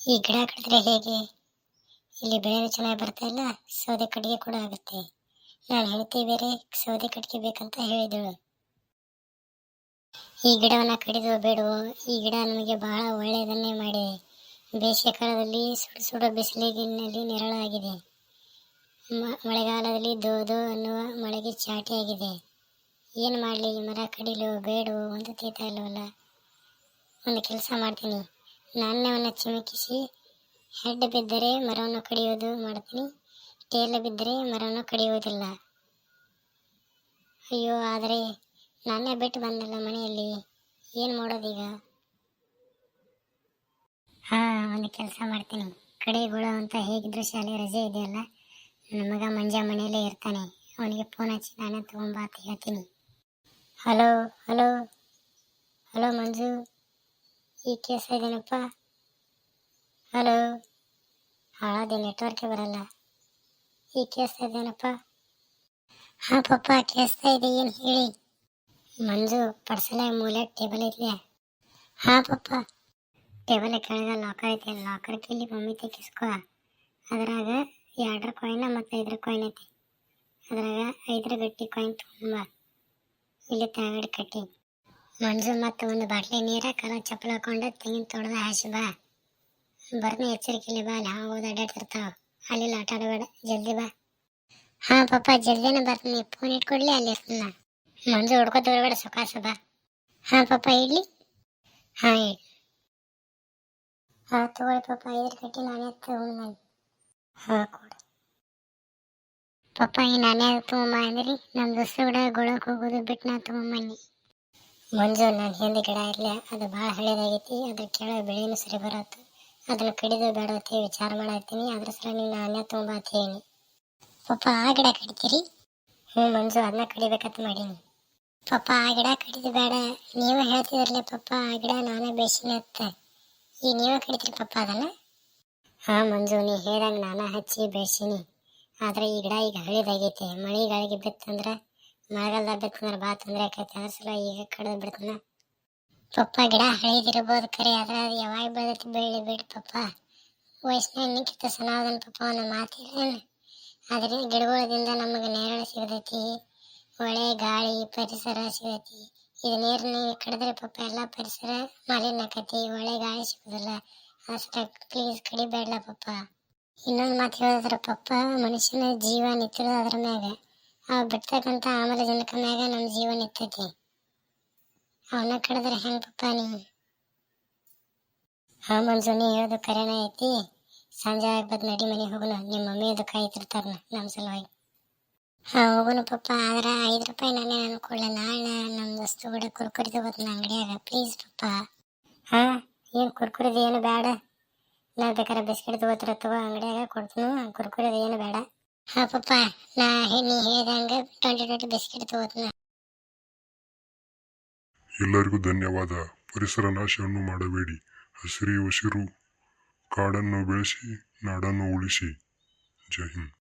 ಈ ಗಿಡ ಕಡಿದ್ರೆ ಹೇಗೆ? ಇಲ್ಲಿ ಬೆಳೆನೂ ಚೆನ್ನಾಗಿ ಬರ್ತಾ ಇಲ್ಲ, ಸೌದೆ ಕಟ್ಟಿಗೆ ಕೂಡ ಆಗುತ್ತೆ. ನಾನು ಹೇಳ್ತೀವಿ ಬೇರೆ, ಸೌದೆ ಕಟ್ಟಿಗೆ ಬೇಕಂತ ಹೇಳಿದಳು. ಈ ಗಿಡವನ್ನು ಕಡಿದು ಬೇಡವೋ? ಈ ಗಿಡ ನಮಗೆ ಬಹಳ ಒಳ್ಳೆಯದನ್ನೇ ಮಾಡಿದೆ. ಬೇಸಿಗೆ ಕಾಲದಲ್ಲಿ ಸುಡು ಸುಡು ಬಿಸಿಲಿನಲ್ಲಿ ನೆರಳಾಗಿದೆ. ಮಳೆಗಾಲದಲ್ಲಿ ದೋ ದೋ ಅನ್ನುವ ಮಳೆಗೆ ಚಾಟಿಯಾಗಿದೆ. ಏನು ಮಾಡಲಿ ಮರ ಕಡಿಲು, ಬೇಡವೋ? ಒಂದು ತೀತ ಇಲ್ಲವಲ್ಲ? ಒಂದು ಕೆಲಸ ಮಾಡ್ತೀನಿ. ನಾಣ್ಯವನ್ನು ಚಿಮುಕಿಸಿ, ಹೆಡ್ ಬಿದ್ದರೆ ಮರವನ್ನು ಕಡಿಯೋದು ಮಾಡ್ತೀನಿ, ಟೇಲ್ ಬಿದ್ದರೆ ಮರವನ್ನು ಕಡಿಯುವುದಿಲ್ಲ. ಅಯ್ಯೋ, ಆದರೆ ನಾಣ್ಯ ಬಿಟ್ಟು ಬಂದಲ್ಲ ಮನೆಯಲ್ಲಿ, ಏನು ಮಾಡೋದೀಗ? ಹಾಂ, ಒಂದು ಕೆಲಸ ಮಾಡ್ತೀನಿ. ಕಡೆಗಳು ಅಂತ ಹೇಗಿದ್ರು ಶಾಲೆ ರಜೆ ಇದೆಯಲ್ಲ, ನನ್ನ ಮಗ ಮಂಜ ಮನೆಯಲ್ಲೇ ಇರ್ತಾನೆ. ಅವನಿಗೆ ಫೋನ್ ಹಚ್ಚಿ ನಾನೇ ತಗೊಂಬಾ ಅಂತ ಹೇಳ್ತೀನಿ. Hello hello hello Manju. ಈ ಕೇಸ ಇದೇನಪ್ಪ? ಹಲೋ ಹಾಳಾದ ನೆಟ್ವರ್ಕೇ ಬರಲ್ಲ. ಈ ಕೇಸ್ ಇದೇನಪ್ಪ? ಹಾಂ ಪಪ್ಪ ಕೇಳಿಸ್ತಾ ಇದೆ, ಏನು ಹೇಳಿ? ಮಂಜು ಪರ್ಸಲ ಮೂಲೆ ಟೇಬಲ್ ಇದೆಯಾ? ಹಾಂ ಪಪ್ಪ. ಟೇಬಲ್ ಕೆಳಗೆ ಲಾಕರ್ ಐತೆ ಲಾಕರ್ ಕೇಳಿ ಮಮ್ಮಿ ತೆಗಿಸ್ಕೊ ಅದ್ರಾಗ ಎರಡರ ಕಾಯಿನ ಮತ್ತು ಐದರ ಕಾಯಿನ್ ಐತಿ. ಅದ್ರಾಗ ಐದರ ಗಟ್ಟಿ ಕಾಯಿನ್ ತುಂಬ ಇಲ್ಲಿ ತೆಳಗಡೆ ಕಟ್ಟಿ. ಮಂಜು ಮತ್ತೆ ಒಂದು ಬಾಟ್ಲಿ ನೀರ ಕಲ ಚಪ್ಪಲ ಹಾಕೊಂಡು ತೆಂಗಿನ ತೋಟದ ಹಾಸಿ ಬಾ. ಬರ್ನ ಎಚ್ಚರಿಕೆಲಿ ಬಾ, ಅಲ್ಲಿ ಹಾವು ಅಡ್ಡಾಡ್ತಿರ್ತಾವ. ಅಲ್ಲಿ ಆಟ ಆಡಬೇಡ, ಜಲ್ದಿ ಬಾ. ಹಾ ಪಾಪ, ಜಲ್ದಿನೇ ಬರ್ತೀನಿ ಫೋನ್ ಇಟ್ಕೊಡ್ಲಿ, ಅಲ್ಲಿ ಇರ್ತೀನಿ. ಮಂಜು ಹುಡ್ಕೋತ ಬರಬೇಡ ಸುಖಾಸ ಬಾ. ಹಾ ಪಾಪ, ಇಡ್ಲಿ? ಹಾ, ಇಡ್. ಹಾ ತಗೊಳ್ಳಿ ಪಾಪ ಐದರ ಕಟ್ಟಿ ನಾನೇ ತಗೊಂಡು ಹಾ, ಕೊಡು. ಪಪ್ಪ ಈ ನಾನೇ ತಗೊಂಬ ಅಂದ್ರಿ ನಮ್ಮ ದೋಸ್ತ ಕೂಡ ಗೊಳಕ್ಕೆ ಹೋಗೋದು ಬಿಟ್ಟು ನಾ ತೊಗೊಂಬನ್ನಿ ಮಂಜು, ನಾನು ಹಿಂದೆ ಗಿಡ ಇರಲಿ, ಅದು ಭಾಳ ಹಳೇದಾಗೈತಿ, ಅದ್ರ ಕೆಳಗೆ ಬೆಳೆನೂ ಸರಿ ಬರತ್ತೆ ಅದನ್ನು ಕಡಿದು ಬೇಡ ಅಂತ ವಿಚಾರ ಮಾಡತ್ತೀನಿ ಅದ್ರ ಸಲ ನೀನು ನಾನೇ ತೊಗೊಂಬ ಅಂತ ಹೇಳಿ. ಆ ಗಿಡ ಕಡಿತೀರಿ? ಹ್ಞೂ ಮಂಜು ಅದನ್ನ ಕಡಿಬೇಕಂತ ಮಾಡೀನಿ. ಪಪ್ಪ, ಆ ಗಿಡ ಕಡಿದು ಬೇಡ. ನೀವು ಹೇಳ್ತಿದ್ರಲ್ಲ ಪಪ್ಪ, ಆ ಗಿಡ ನಾನೇ ಬೇಸಿನ ಅಂತ. ಈಗ ನೀವೇ ಕಡಿತೀರಿ ಪಪ್ಪ ಅದನ್ನ? ಹಾಂ ಮಂಜು, ನೀ ಹೇಳ್ದಂಗೆ ನಾನೇ ಹಚ್ಚಿ ಬೇಸಿನಿ ಆದ್ರೆ ಈ ಗಿಡ ಈಗ ಹಳೇದಾಗೈತೆ ಮಳೆಗಾಳಿಗೆ ಬಿತ್ತಂದ್ರೆ ಮಳೆಗಾಲದಾಗ ಬಿತ್ತಂದ್ರೆ ಭಾಳ ತೊಂದರೆ ಆಕೈತಿ. ಅದ್ರ ಸಲ ಈಗ ಕಡಿದು ಬಿಡ್ತಾನ. ಪಪ್ಪ ಗಿಡ ಹಳೇದಿರ್ಬೋದು ಕರೆ, ಆದ್ರೆ ಅದು ಯಾವಾಗ ಬೆಳೆದೈತಿ ಬೆಳಿ ಬಿಡಿ ಪಪ್ಪ. ವಯಸ್ಸಿನಾಗ ನಿಂಕಿತ ಸಣ್ಣದನ್ ಪಪ್ಪ ಅವನ ಮಾತಿಲ್ಲ ಅದರಿಂದ ಗಿಡಗಳಿಂದ ನಮಗೆ ನೇರಳೆ ಸಿಗತೈತಿ ಒಳ್ಳೆ ಗಾಳಿ, ಪರಿಸರ ಸಿಗತೈತಿ. ಇದು ನೀರನ್ನ ಕಡಿದ್ರೆ ಪಪ್ಪ ಎಲ್ಲ ಪರಿಸರ ಮಾಲಿನ್ಯ ಆಕೈತಿ ಒಳ್ಳೆ ಗಾಳಿ ಸಿಗೋದಿಲ್ಲ. ಅಷ್ಟ ಪ್ಲೀಸ್ ಕಡಿಬೇಡಲ್ಲ ಪಪ್ಪ. ಇನ್ನೊಂದು ಮಾತು ಹೇಳಿದ್ರೆ ಪಪ್ಪ ಮನುಷ್ಯನ ಜೀವ ನಿಂತಿರೋದು ಅದ್ರ ಮ್ಯಾಗ. ಅವ್ ಬಿಡ್ತಕ್ಕಂಥ ಆಮ್ಲಜನಕ ಮ್ಯಾಗ ನಮ್ಮ ಜೀವನ ಇರ್ತೈತಿ. ಅವನ್ನ ಕಡಿದ್ರೆ ಹೆಂಗ್ ಪಪ್ಪ ನೀ ಹಾ ಮನ್ಸೂನಿ ಹೇಳೋದು ಕರೆನ ಐತಿ. ಸಂಜೆ ಆಗ್ಬದ್ ನಡಿ ಮನೆಗೆ ಹೋಗೋಣ ನಿಮ್ಮ ಮಮ್ಮಿ ಅದು ಕಾಯ್ತಿರ್ತಾರ ನಮ್ಮ ಸಲುವಾಗಿ. ಹಾ ಹೋಗೋಣ ಪಪ್ಪ ಆದ್ರೆ ಐದು ರೂಪಾಯಿ ನಾನೇ ಅನ್ಕೊಳ್ಳ ನಾಳೆ ನಮ್ಮ ದೋಸ್ತು ಕೂಡ ಕುರ್ಕುರಿ ಅಂಗಡಿಯಾಗ. ಪ್ಲೀಸ್ ಪಪ್ಪ ಹಾ, ಏನು ಕುರ್ಕುರಿದು ಏನು ಬೇಡ. ನಾ ಬೇಕಾದ್ರೆ ಬಿಸ್ಕೆಟ್ ತಗೋತಿರ ತಗೋ ಅಂಗಡಿಯಾಗ ಕೊಡ್ತೀನಿ. ಕುರ್ಕುರಿದು ಏನು ಬೇಡ. ಹಾ, ಪಪ್ಪ, ನಾ ನೀ ಹೇಳ್ದಂಗೆ ಟ್ವೆಂಟಿ ಟ್ವೆಂಟಿ ಬಿಸ್ಕೆಟ್ ತಗೋತ್ನ. ಎಲ್ಲರಿಗೂ ಧನ್ಯವಾದ. ಪರಿಸರ ನಾಶವನ್ನು ಮಾಡಬೇಡಿ. ಹಸಿರಿ ಉಸಿರು, ಕಾಡನ್ನು ಬೆಳೆಸಿ, ನಾಡನ್ನು ಉಳಿಸಿ. ಜೈ ಹಿಂದ್.